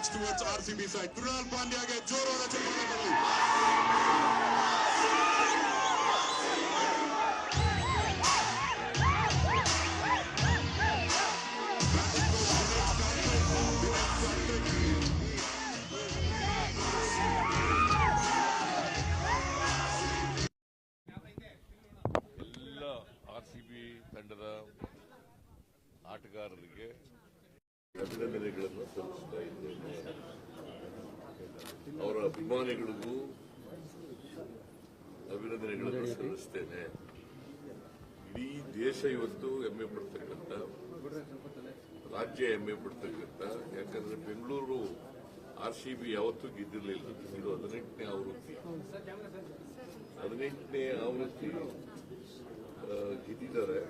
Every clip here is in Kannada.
towards RCB side. Krunal Pandyaಗೆ ಜೋರಾದ ಚಪ್ಪಾಳೆ ಎಲ್ಲ ಆರ್ ಆಟಗಾರರಿಗೆ ಅಭಿನಂದನೆಗಳನ್ನು ಸಲ್ಲಿಸ್ತಾ ಇದ್ದೇನೆ. ಅವರ ಅಭಿಮಾನಿಗಳಿಗೂ ಅಭಿನಂದನೆಗಳನ್ನು ಸಲ್ಲಿಸ್ತೇನೆ. ಇಡೀ ದೇಶ ಇವತ್ತು ಹೆಮ್ಮೆ ಪಡ್ತಕ್ಕಂಥ, ರಾಜ್ಯ ಹೆಮ್ಮೆ ಪಡ್ತಕ್ಕಂಥ, ಯಾಕಂದ್ರೆ ಬೆಂಗಳೂರು ಆರ್ ಸಿ ಬಿ ಯಾವತ್ತೂ ಗೆದ್ದಿರಲಿಲ್ಲ. ಇದು ಹದಿನೆಂಟನೇ ಆವೃತ್ತಿ. ಹದಿನೆಂಟನೇ ಆವೃತ್ತಿ ಗೆದ್ದಿದ್ದಾರೆ.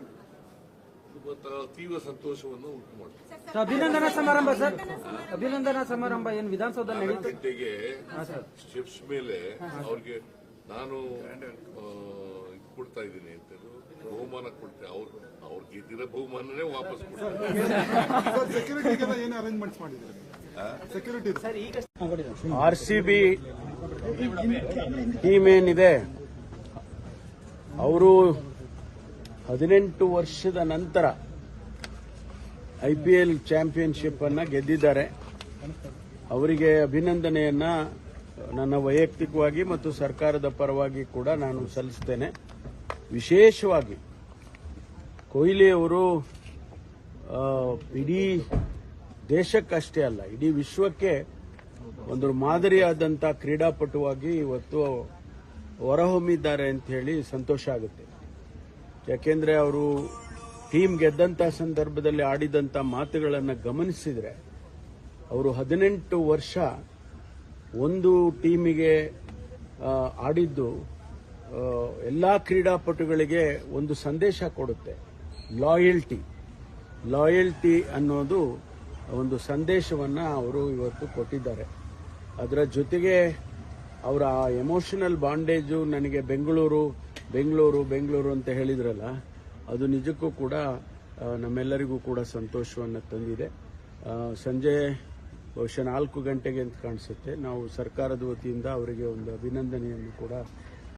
ತೀವ್ರ ಸಂತೋಷವನ್ನು ಉಂಟು ಮಾಡುತ್ತೆ ಅಭಿನಂದನಾ ಸಮಾರಂಭ ಸರ್. ಅಭಿನಂದನಾ ಸಮಾರಂಭ. ಏನು ವಿಧಾನಸೌಧ ಗಂಟೆಗೆ ಸ್ಟೆಪ್ಸ್ ಮೇಲೆ ಅವ್ರಿಗೆ ನಾನು ಕೊಡ್ತಾ ಇದ್ದೀನಿ ಅಂತ ಬಹುಮಾನ ಕೊಡ್ತೇನೆ ಅವ್ರು ಅವ್ರಿಗೆ ಗೆದ್ದಿರೋ ಬಹುಮಾನನೇ ವಾಪಸ್ ಕೊಡ್ತಾರೆ. ಆರ್ ಸಿ ಬಿ ಟೀಮ್ ಏನಿದೆ? ಅವರು ಹದಿನೆಂಟು ವರ್ಷದ ನಂತರ ಐ ಪಿ ಎಲ್ ಚಾಂಪಿಯನ್ಶಿಪ್ ಅನ್ನ ಗೆದ್ದಿದ್ದಾರೆ. ಅವರಿಗೆ ಅಭಿನಂದನೆಯನ್ನ ನನ್ನ ವೈಯಕ್ತಿಕವಾಗಿ ಮತ್ತು ಸರ್ಕಾರದ ಪರವಾಗಿ ಕೂಡ ನಾನು ಸಲ್ಲಿಸ್ತೇನೆ. ವಿಶೇಷವಾಗಿ ಕೊಹ್ಲಿ ಅವರು ಇಡೀ ದೇಶಕ್ಕಷ್ಟೇ ಅಲ್ಲ, ಇಡೀ ವಿಶ್ವಕ್ಕೆ ಒಂದು ಮಾದರಿಯಾದಂಥ ಕ್ರೀಡಾಪಟುವಾಗಿ ಇವತ್ತು ಹೊರಹೊಮ್ಮಿದ್ದಾರೆ ಅಂತ ಹೇಳಿ ಸಂತೋಷ ಆಗುತ್ತೆ. ಯಾಕೆಂದ್ರೆ ಅವರು ಟೀಮ್ ಗೆದ್ದಂಥ ಸಂದರ್ಭದಲ್ಲಿ ಆಡಿದಂಥ ಮಾತುಗಳನ್ನು ಗಮನಿಸಿದ್ರೆ ಅವರು ಹದಿನೆಂಟು ವರ್ಷ ಒಂದು ಟೀಮಿಗೆ ಆಡಿದ್ದು ಎಲ್ಲ ಕ್ರೀಡಾಪಟುಗಳಿಗೆ ಒಂದು ಸಂದೇಶ ಕೊಡುತ್ತೆ. ಲಾಯಲ್ಟಿ ಲಾಯಲ್ಟಿ ಅನ್ನೋದು ಒಂದು ಸಂದೇಶವನ್ನ ಅವರು ಇವತ್ತು ಕೊಟ್ಟಿದ್ದಾರೆ. ಅದರ ಜೊತೆಗೆ ಅವರ ಎಮೋಷನಲ್ ಬಾಂಡೇಜು ನನಗೆ ಬೆಂಗಳೂರು ಬೆಂಗಳೂರು ಬೆಂಗಳೂರು ಅಂತ ಹೇಳಿದ್ರಲ್ಲ, ಅದು ನಿಜಕ್ಕೂ ಕೂಡ ನಮ್ಮೆಲ್ಲರಿಗೂ ಕೂಡ ಸಂತೋಷವನ್ನು ತಂದಿದೆ. ಸಂಜೆ ಬಹುಶಃ ನಾಲ್ಕು ಗಂಟೆಗೆ ಅಂತ ಕಾಣಿಸುತ್ತೆ. ನಾವು ಸರ್ಕಾರದ ವತಿಯಿಂದ ಅವರಿಗೆ ಒಂದು ಅಭಿನಂದನೆಯನ್ನು ಕೂಡ